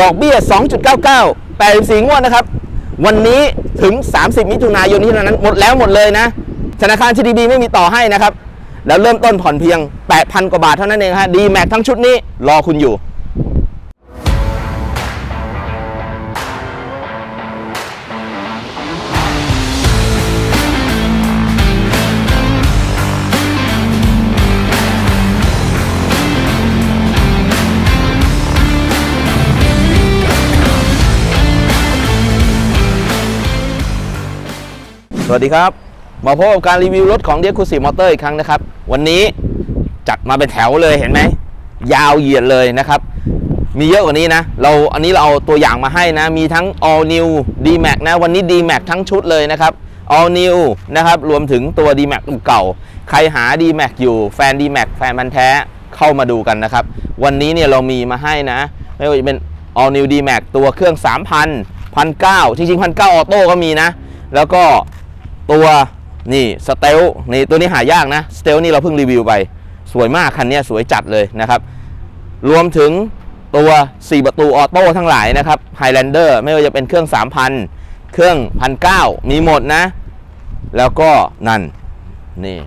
ดอกเบี้ย 2.99 84 งวดนะครับ วันนี้ถึง 30 มิถุนายนนี้เท่านั้น หมดแล้วหมดเลยนะ ธนาคารทีดีไม่มีต่อให้นะครับ แล้วเริ่มต้นผ่อนเพียง 8,000 กว่าบาทเท่านั้นเองฮะดีแม็กทั้งชุดนี้รอคุณอยู่ สวัสดีครับ มาพบกับการรีวิวรถของเดียคูซีมอเตอร์อีกครั้งนะครับ วันนี้จัดมาเป็นแถวเลยเห็นไหม ยาวเหยียดเลยนะครับ มีเยอะกว่านี้นะ เราอันนี้เราเอาตัวอย่างมาให้นะ มีทั้ง all new D Max นะ วันนี้ D Max ทั้งชุดเลยนะครับ all new นะครับ รวมถึงตัว D Max เก่า ใครหา D Max อยู่แฟน D Max แฟนมันแท้เข้ามาดูกันนะครับ วันนี้เนี่ยเรามีมาให้นะ ไม่ว่าจะเป็น all new D Max ตัวเครื่อง 3,000 1,900จริงๆ1,900ออโต้ก็มีนะ แล้วก็ ตัวนี่สเตลนี่ตัวนี้หายากนะสเตลนี่เราเพิ่งรีวิวไป สวยมากคันนี้สวยจัดเลยนะครับ รวมถึงตัว 4 ประตูออโต้ทั้งหลายนะครับ Highlander ไม่ว่าจะเป็นเครื่อง 3,000 เครื่อง 1,900 มีหมดนะ แล้วก็นั่นนี่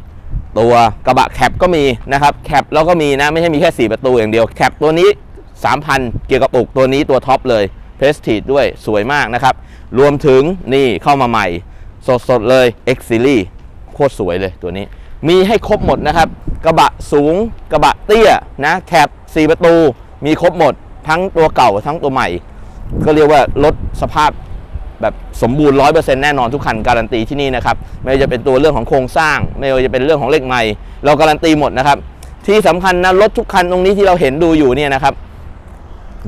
ตัวกระบะแคปก็มีนะครับแคปแล้วก็มีนะ ไม่ใช่มีแค่ 4 ประตูอย่างเดียวแคปตัวนี้ 3,000 เกี่ยวกับปุกตัวนี้ตัวท็อปเลยเพสทีดด้วยสวยมากนะครับ รวมถึงนี่เข้ามาใหม่ สดๆเลย X Series โคตรสวยเลยตัวนี้ มีให้ครบหมดนะครับ กระบะสูงกระบะเตี้ยนะแคป4ประตู มีครบหมด ทั้งตัวเก่าทั้งตัวใหม่ ก็เรียกว่ารถสภาพแบบสมบูรณ์ 100%แน่นอนทุกคันการันตีที่นี่นะครับ ไม่ว่าจะเป็นตัวเรื่องของโครงสร้าง ไม่ว่าจะเป็นเรื่องของเลขใหม่ เราการันตีหมดนะครับ ที่สำคัญนะรถทุกคันตรงนี้ที่เราเห็นดูอยู่เนี่ยนะครับ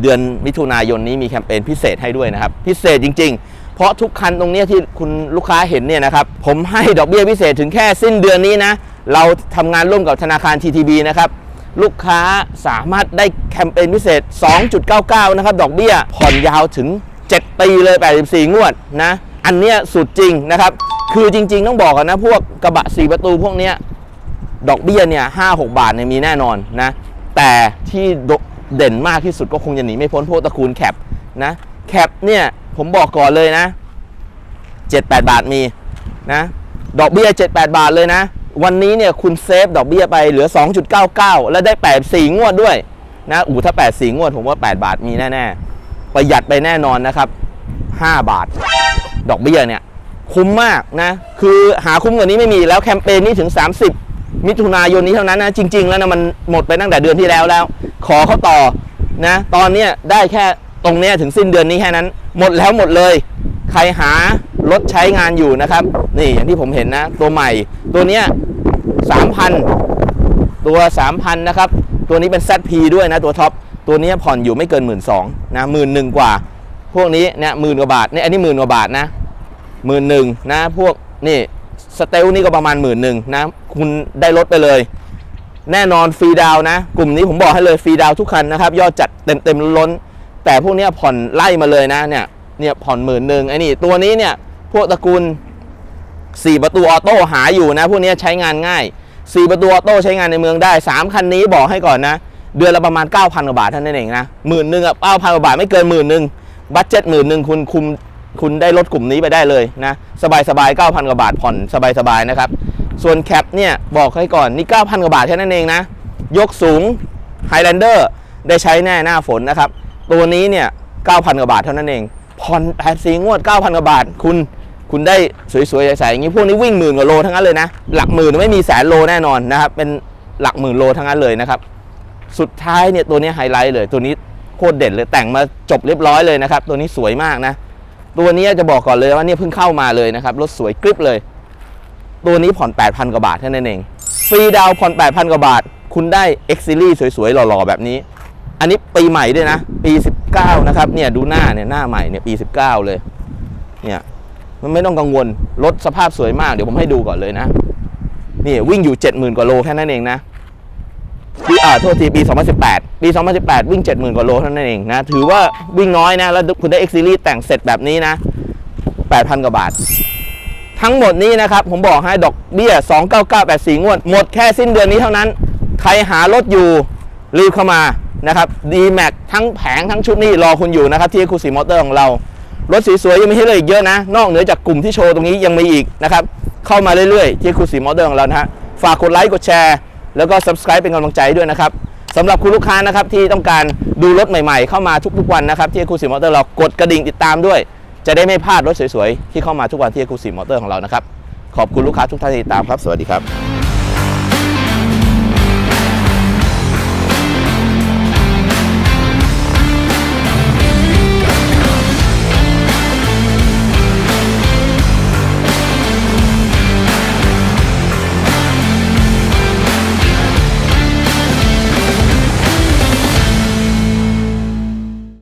เดือนมิถุนายนนี้มีแคมเปญพิเศษให้ด้วยนะครับ พิเศษจริง ๆ เพราะทุกคันตรงนี้ที่คุณลูกค้าเห็นเนี่ยนะครับ ผมให้ดอกเบี้ยพิเศษถึงแค่สิ้นเดือนนี้นะ เราทำงานร่วมกับธนาคาร TTB นะครับ ลูกค้าสามารถได้แคมเปญพิเศษ 2.99 นะครับ ดอกเบี้ยผ่อนยาวถึง 7 ปีเลย 84 งวดนะ อันเนี้ยสุดจริงนะครับ คือจริง ๆ ต้องบอกกันนะ พวกกระบะ 4 ประตูพวกเนี้ยดอกเบี้ยเนี่ยห้าหกบาทเนี่ยมีแน่นอนนะ แต่ที่เด่นมากที่สุดก็คงจะหนีไม่พ้นพวกตระกูลแคปนะ แคปเนี่ยผมบอกก่อนเลยนะ 7-8 บาทมีนะ ดอกเบี้ย 7-8 บาทเลยนะ วันนี้เนี่ยคุณเซฟดอกเบี้ยไปเหลือ 2.99 แล้วได้ 84 งวดด้วยนะอูถ้า 84 งวด ผมว่า 8 บาทมีแน่ๆ ประหยัดไปแน่นอนนะครับ 5 บาท ดอกเบี้ยเนี่ยคุ้มมากนะ คือหาคุ้มกว่านี้ไม่มีแล้วแคมเปญนี้ถึง 30 มิถุนายนนี้เท่านั้นนะ จริง ๆ แล้วนะมันหมดไปตั้งแต่เดือนที่แล้วแล้ว ขอเขาต่อนะ ตอนเนี้ยได้แค่ตรงเนี้ยถึงสิ้นเดือนนี้แค่นั้นหมดแล้วหมดเลย ใครหารถใช้งานอยู่นะครับ นี่อย่างที่ผมเห็นนะ ตัวใหม่ ตัวเนี้ย3,000ตัว3,000นนะครับ ตัวนี้เป็น ZP ด้วยนะตัวท็อป ตัวเนี้ยผ่อนอยู่ไม่เกิน1 2ื่นสองนะหมื่นหนึ่งกว่า พวกนี้เนี่ยหมื่นกว่าบาทเนี่ยอันนี้หมื่นกว่าบาทนะหมื่นหนึ่งนะพวกนี่สเตลนี่ก็ประมาณหมื่นหนึ่งนะ คุณได้รถไปเลย แน่นอนฟรีดาวนะ กลุ่มนี้ผมบอกให้เลยฟรีดาวทุกคันนะครับ ยอดจัดเต็มเต็มล้น แต่พวกนี้ผ่อนไล่มาเลยนะเนี่ยเนี่ยผ่อนหมื่นหนึ่งไอ้นี่ตัวนี้เนี่ยพวกตระกูล 4 ประตูออโต้หาอยู่นะ พวกนี้ใช้งานง่าย 4 ประตูออโต้ใช้งานในเมืองได้ 3 คันนี้บอกให้ก่อนนะ เดือนละประมาณ 9,000กว่าบาทเท่านั้นเองนะหมื่นหนึ่งอะเก้าพันกว่าบาทไม่เกินหมื่นหนึ่งบัตเจ็ตหมื่นหนึ่งคุณคุมคุณได้รถกลุ่มนี้ไปได้เลยนะ สบายสบายๆ9,000กว่าบาทผ่อนสบายสบายๆนะครับ ส่วนแคปเนี่ยบอกให้ก่อนนี่9,000กว่าบาทแค่นั้นเองนะ ยกสูง Highlander ได้ใช้แน่หน้าฝนนะครับ ตัวนี้เนี่ย9,000กว่าบาทเท่านั้นเองผ่อน84งวด 9,000กว่าบาท คุณคุณได้สวยๆใสๆอย่างนี้พวกนี้วิ่งหมื่นกว่าโลทั้งนั้นเลยนะ หลักหมื่นไม่มีแสนโลแน่นอนนะครับเป็นหลักหมื่นโลทั้งนั้นเลยนะครับ สุดท้ายเนี่ยตัวนี้ไฮไลท์เลย ตัวนี้โคตรเด่นเลยแต่งมาจบเรียบร้อยเลยนะครับ ตัวนี้สวยมากนะ ตัวนี้จะบอกก่อนเลยว่าเนี่ยเพิ่งเข้ามาเลยนะครับรถสวยกริบเลย ตัวนี้ผ่อน 8,000 กว่าบาทเท่านั้นเองฟรีดาวผ่อน 8,000 กว่าบาท คุณได้ X Series สวยๆหล่อๆแบบนี้ อันนี้ปีใหม่ด้วยนะ ปี 19 นะครับ เนี่ยดูหน้าเนี่ยหน้าใหม่เนี่ยปี 19 เลย เนี่ยมันไม่ต้องกังวล รถสภาพสวยมากเดี๋ยวผมให้ดูก่อนเลยนะ นี่วิ่งอยู่ 70,000 กว่าโลแค่นั้นเองนะปีอ่าโทษทีปี 2018 ปี 2018 วิ่ง 70,000 กว่าโลเท่านั้นเองนะ ถือว่าวิ่งน้อยนะ แล้วคุณได้ X Series แต่งเสร็จแบบนี้นะ 8,000 กว่าบาท ทั้งหมดนี้นะครับ ผมบอกให้ดอกเบี้ย 29984 งวด หมดแค่สิ้นเดือนนี้เท่านั้น ใครหารถอยู่รีบเข้ามา นะครับ D-Max ทั้งแผงทั้งชุดนี่รอคุณอยู่นะครับที่คูสีมอเตอร์ของเรา รถสวยๆยังมีให้เลยอีกเยอะนะ นอกเหนือจากกลุ่มที่โชว์ตรงนี้ยังมีอีกนะครับ เข้ามาเรื่อยๆที่คูสีมอเตอร์ของเรานะฮะฝากกดไลค์กดแชร์แล้วก็ subscribe เป็นกำลังใจด้วยนะครับสำหรับคุณลูกค้านะครับที่ต้องการดูรถใหม่ๆ เข้ามาทุกๆวันนะครับที่คูสีมอเตอร์เรากดกระดิ่งติดตามด้วย จะได้ไม่พลาดรถสวยๆที่เข้ามาทุกวันที่คูสีมอเตอร์ของเรานะครับขอบคุณลูกค้าทุกท่านที่ติดตามครับสวัสดีครับ